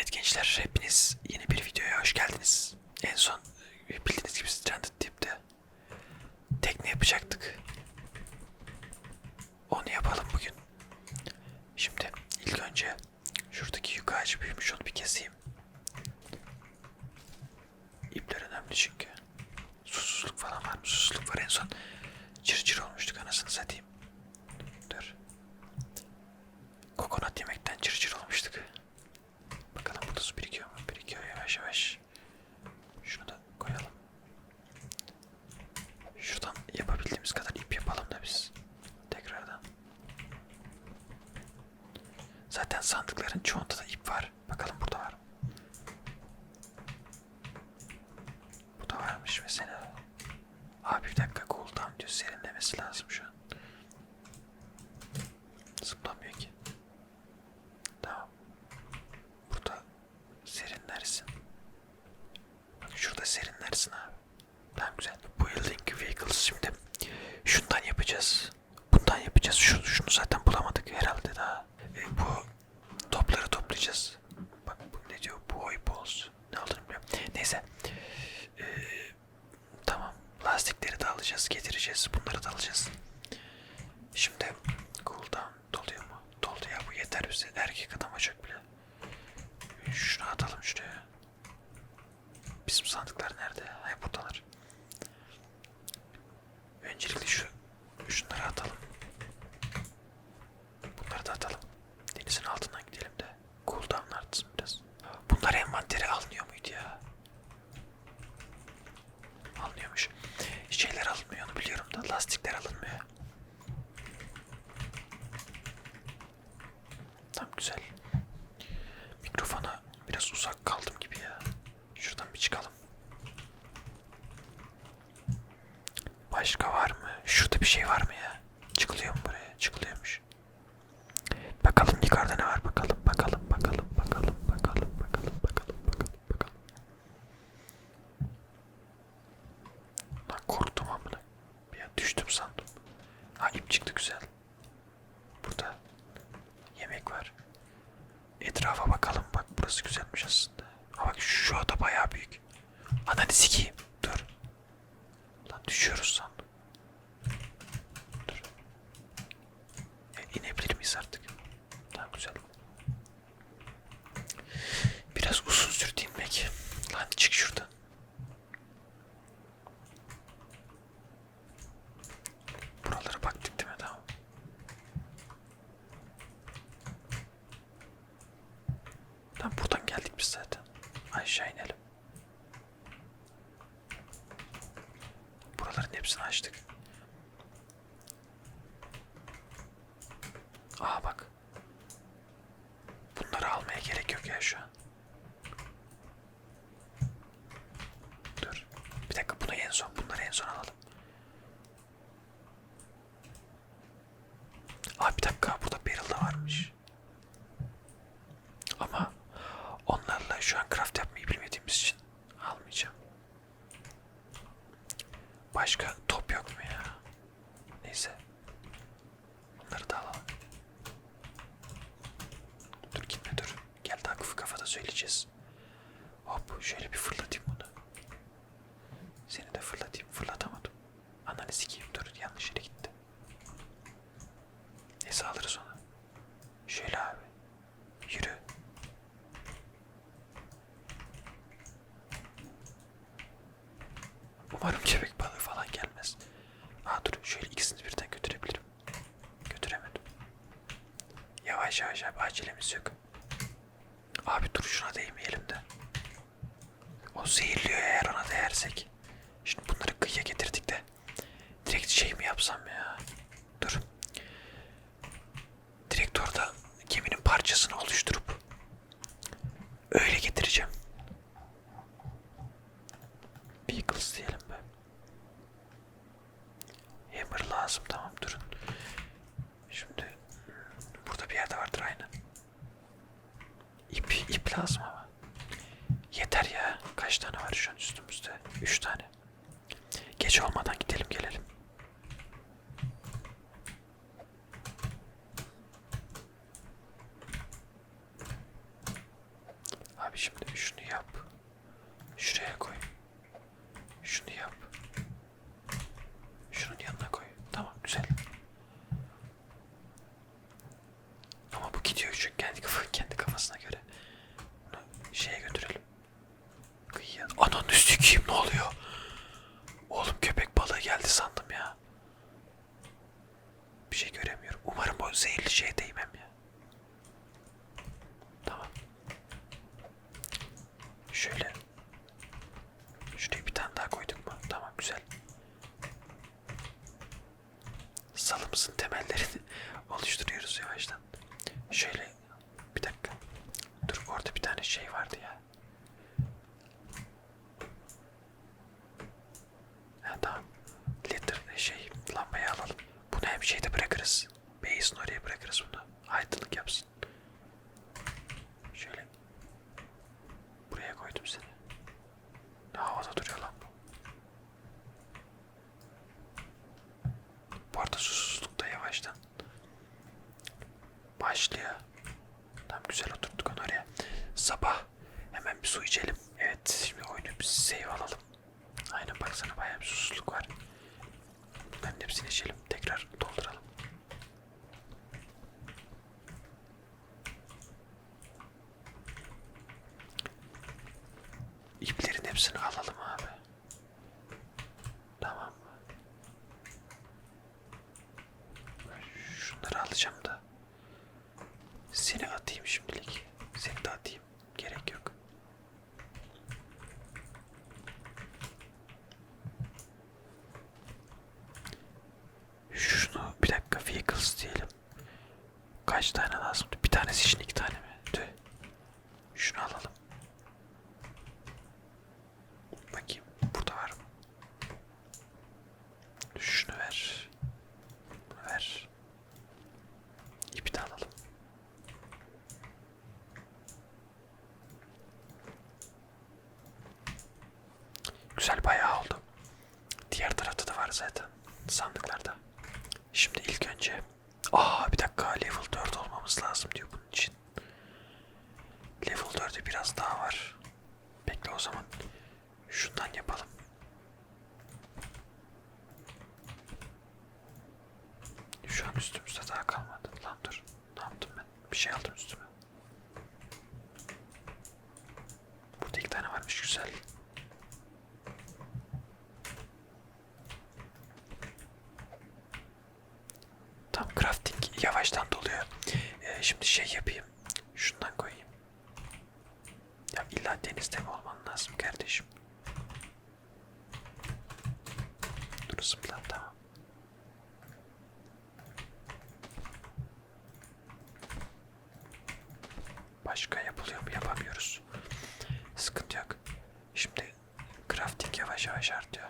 Evet gençler hepiniz yeni bir videoya hoş geldiniz. En son e, bildiğiniz gibi Stranded Deep'te tekne yapacaktık. Onu yapalım bugün. Şimdi ilk önce şuradaki yük ağacı büyümüş onu bir keseyim. İpler önemli çünkü. Susuzluk falan var mı? Susuzluk var en son. Cır cır olmuştuk anasını satayım. Dur. Kokonat yemekten cır cır olmuştuk. Bakalım burada su birikiyor mu? Birikiyor yavaş yavaş. Şunu da koyalım. Şuradan yapabildiğimiz kadar ip yapalım da biz. Tekrardan. Zaten sandıkların çoğunda da ip var. Bakalım burada var mı? Bu da varmış mesela. Abi bir dakika cooldown diyor. Serinlemesi lazım şu an. Zıplamıyor ki. Tamam. Burada serinlersin. Bak şurada serinlersin abi. Tamam güzel. Building vehicles şimdi. Şundan yapacağız. Bundan yapacağız. Şu, şunu zaten bulamadık herhalde daha. E, bu topları toplayacağız. Bak bu ne diyor? Boy balls. Ne olduğunu bilmiyorum. Neyse. E, tamam. Lastikleri de alacağız. Getireceğiz. Bunları da alacağız. Şimdi cooldown doluyor mu? Doldu ya bu yeter bize. Erkek adam açacak bile. Şunu atalım şuraya. Bizim sandıklar nerede? Hay buradalar. Öncelikle şu şunları atalım. Bunları da atalım. Denizin altından gidelim de. Cooldown artsın biraz. Bunlar envantere alınıyor muydu ya? Alınıyormuş. Şeyler alınmıyor onu biliyorum da lastikler alınmıyor. Tam güzel. Mikrofona biraz uzak kaldım gibi ya. Şuradan bir çıkalım. Başka var mı? Şurada bir şey var mı ya? Lorenzo, Lorenzo, no acelemiz yok. Abi dur şuna değmeyelim de. O zehirliyor eğer ona değersek. Şimdi bunları kıyıya getirdik de. Direkt şey mi yapsam ya? Dur. Direkt orada geminin parçasını oluşturup öyle getireceğim. Vehicles diyelim be. Hammer lazım tamam durun. sarcasmo. Kim ne oluyor? Oğlum köpek balığı geldi sandım ya. Bir şey göremiyorum. Umarım o zehirli şeye değmem ya. Tamam. Şöyle. Şuraya bir tane daha koyduk mu? Tamam güzel. Salımızın temellerini oluşturuyoruz yavaştan. Şöyle bir dakika. Dur orada bir tane şey vardı ya. Ha tamam. Litter şey lambayı alalım. Bunu hem şeyde bırakırız. Oraya bırakırız bunu. Aydınlık yapsın. Şöyle. Buraya koydum seni. Ne havada duruyor lan bu. Bu arada susuzluk da yavaştan başlıyor. Tam güzel oturttuk onu oraya. Sabah hemen bir su içelim. Evet şimdi oyunu bir save alalım. Aynen baksana bayağı bir susuzluk var. Bunların hepsini içelim. Tekrar dolduralım. Hepsini alalım abi. Tamam mı? Şunları alacağım da. Seni atayım şimdilik. Seni de atayım. Gerek yok. Şunu bir dakika vehicles diyelim. Kaç tane lazım? Bir tanesi için iki tane mi? Tüh. Şunu alalım. Bakayım burada var mı? Şunu ver. Bunu ver. İpi de alalım. Güzel bayağı oldu. Diğer tarafta da var zaten. Sandıklarda. Şimdi ilk önce... Aa bir dakika level 4 olmamız lazım diyor bunun için. Level 4'e biraz daha var. Bekle o zaman. Şundan yapalım. Şu an üstümüzde daha kalmadı. Lan dur. Ne yaptım ben? Bir şey aldım üstüme. Burada iki tane varmış güzel. Tam crafting yavaştan doluyor. Ee, şimdi şey yapayım. Şundan koyayım. Ya illa denizde mi olman lazım kardeşim? Dur zıpla tamam. Başka yapılıyor mu yapamıyoruz. Sıkıntı yok. Şimdi crafting yavaş yavaş artıyor.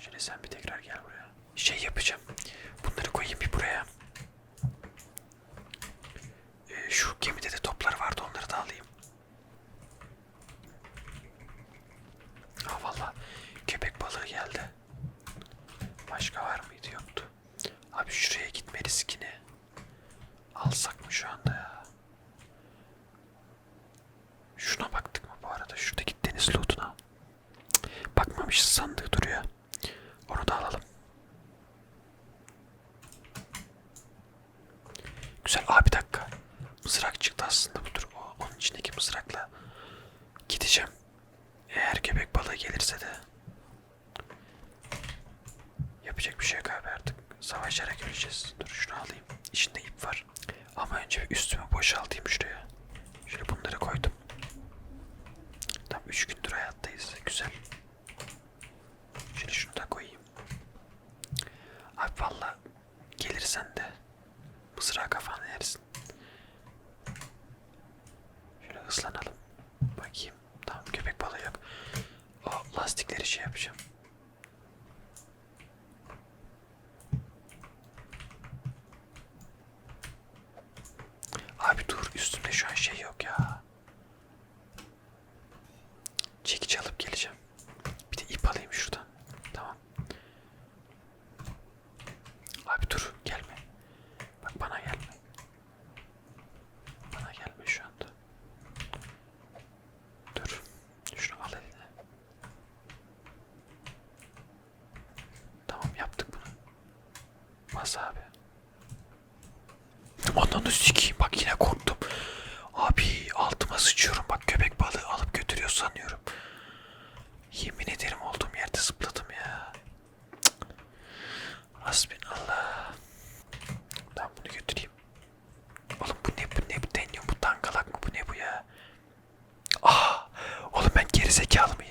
Şimdi sen bir tekrar gel buraya. Şey yapacağım. Bunları koyayım bir buraya. Ee, şu gemide de toplar vardı onları da alayım. Ha valla köpek balığı geldi. Başka var mıydı yoktu. Abi şuraya gitme riskini. Alsak mı şu anda ya? Şuna baktık mı bu arada? Şuradaki deniz lootuna. Cık, Bakmamışız sandığı duruyor. Onu da alalım. Güzel. Aa bir dakika. Mızrak çıktı aslında budur. O, onun içindeki mızrakla gideceğim. Eğer köpek balığı gelirse de yapacak bir şey yok abi artık. Savaşarak öleceğiz. Dur şunu alayım. İçinde ip var. Ama önce bir üstümü boşaltayım şuraya. Ananı sikeyim bak yine korktum. Abi altıma sıçıyorum bak köpek balığı alıp götürüyor sanıyorum. Yemin ederim olduğum yerde zıpladım ya. Hasbinallah. Ben bunu götüreyim. Oğlum bu ne bu ne bu deniyor bu tangalak mı bu ne bu ya? Ah oğlum ben gerizekalı mıyım?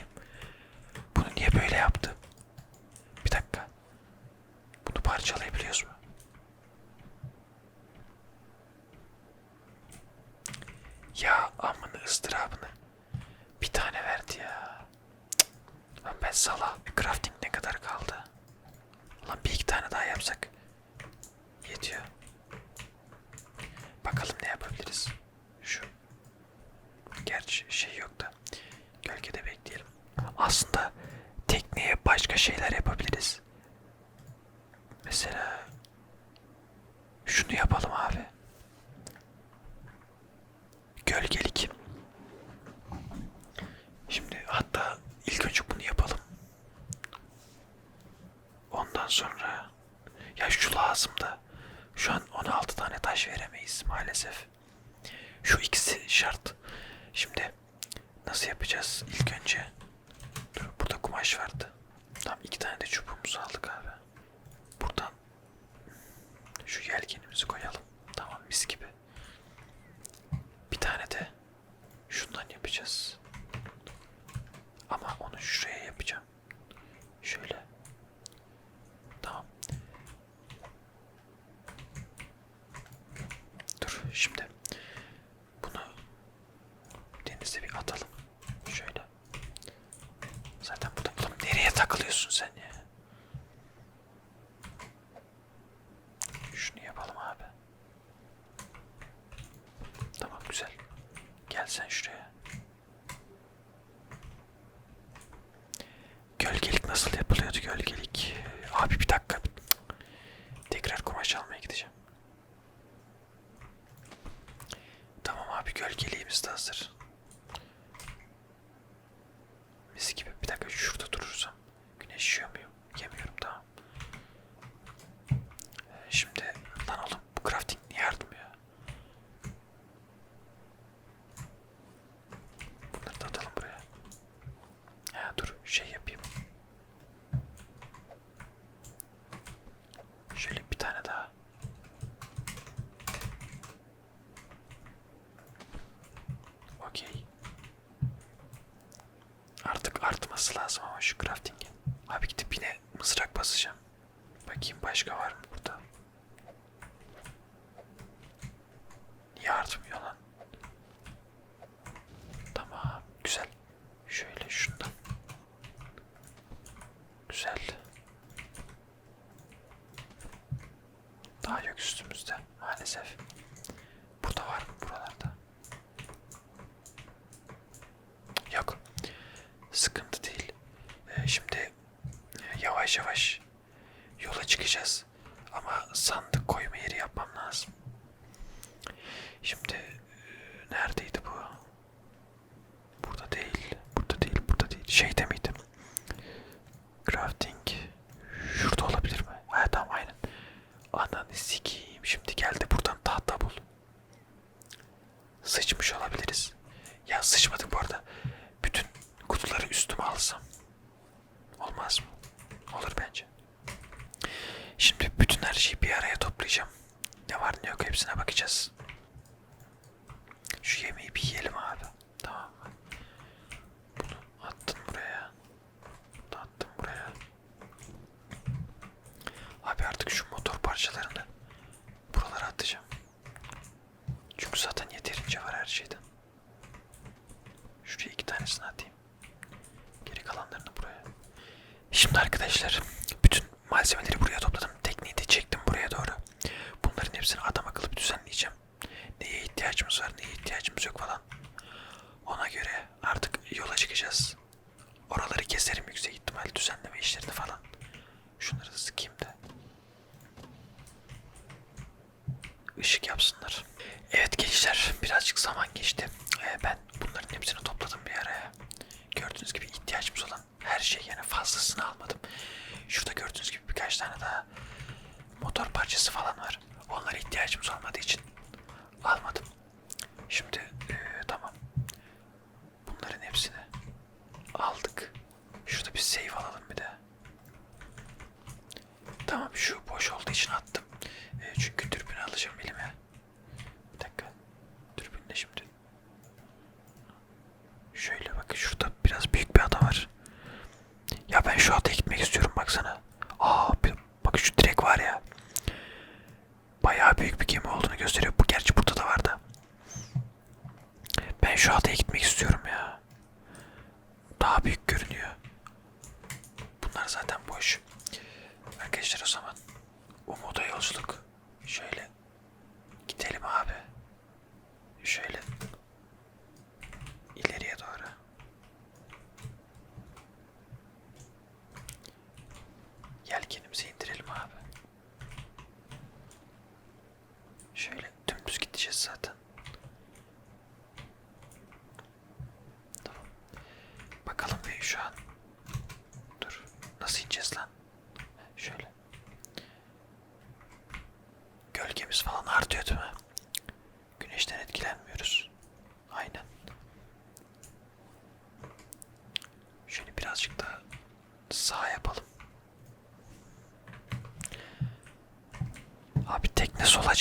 takılıyorsun sen ya? olması lazım ama şu crafting'in. Abi gidip yine mızrak basacağım. Bakayım başka var mı? arkadaşlar bütün malzemeleri buraya topladım. parçası falan var. Onlara ihtiyacımız olmadığı için almadım. Şimdi ee, tamam. Bunların hepsini aldık. Şurada bir save alalım bir de. Tamam şu boş olduğu için attım. E, çünkü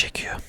çekiyor.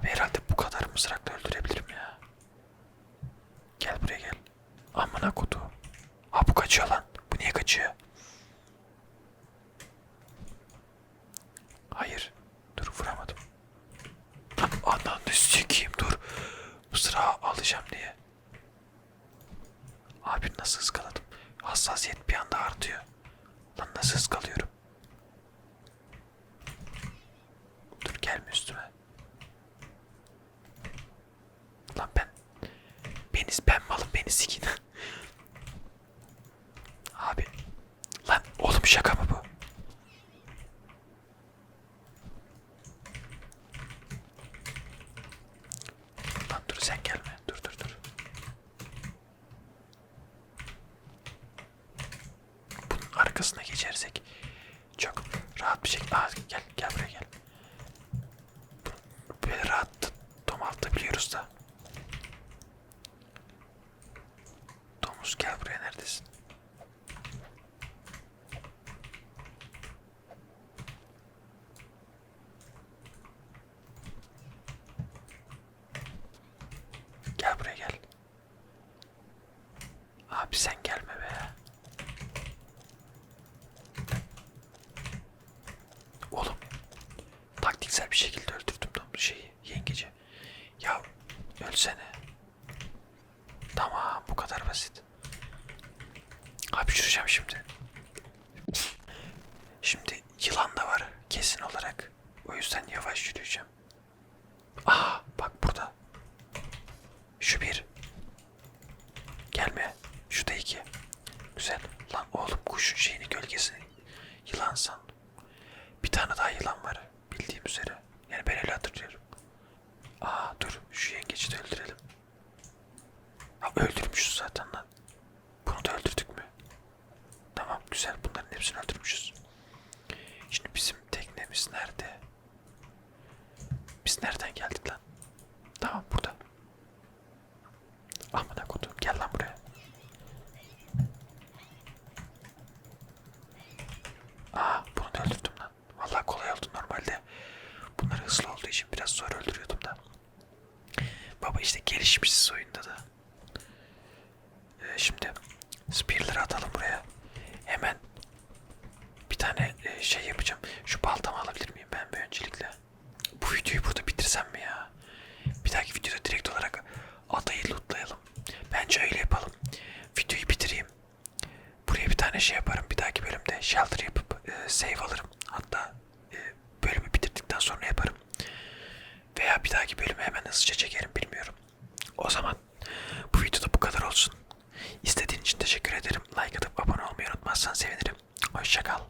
Abi herhalde bu kadar mızrakla öldürebiliriz. Şaka mı güzel. Lan oğlum kuşun şeyini gölgesini yılan san. Bir tane daha yılan var bildiğim üzere. Yani ben öyle hatırlıyorum. Aa dur şu yengeci de öldürelim. Ha öldürmüşüz zaten lan. Bunu da öldürdük mü? Tamam güzel bunların hepsini öldürmüşüz. Şimdi bizim teknemiz nerede? Biz nereden geldik lan? Tamam burada. Amına kodum gel lan buraya. hızlı olduğu için biraz zor öldürüyordum da. Baba işte gelişmişiz oyunda da. Ee, şimdi spearları atalım buraya. Hemen bir tane e, şey yapacağım. Şu baltamı alabilir miyim ben bir öncelikle? Bu videoyu burada bitirsem mi ya? Bir dahaki videoda direkt olarak adayı lootlayalım. Bence öyle yapalım. Videoyu bitireyim. Buraya bir tane şey yaparım. Bir dahaki bölümde shelter yapıp e, save alırım. Hatta bitirdikten sonra yaparım. Veya bir dahaki bölümü hemen hızlıca çekerim bilmiyorum. O zaman bu videoda bu kadar olsun. İstediğin için teşekkür ederim. Like atıp abone olmayı unutmazsan sevinirim. Hoşçakal.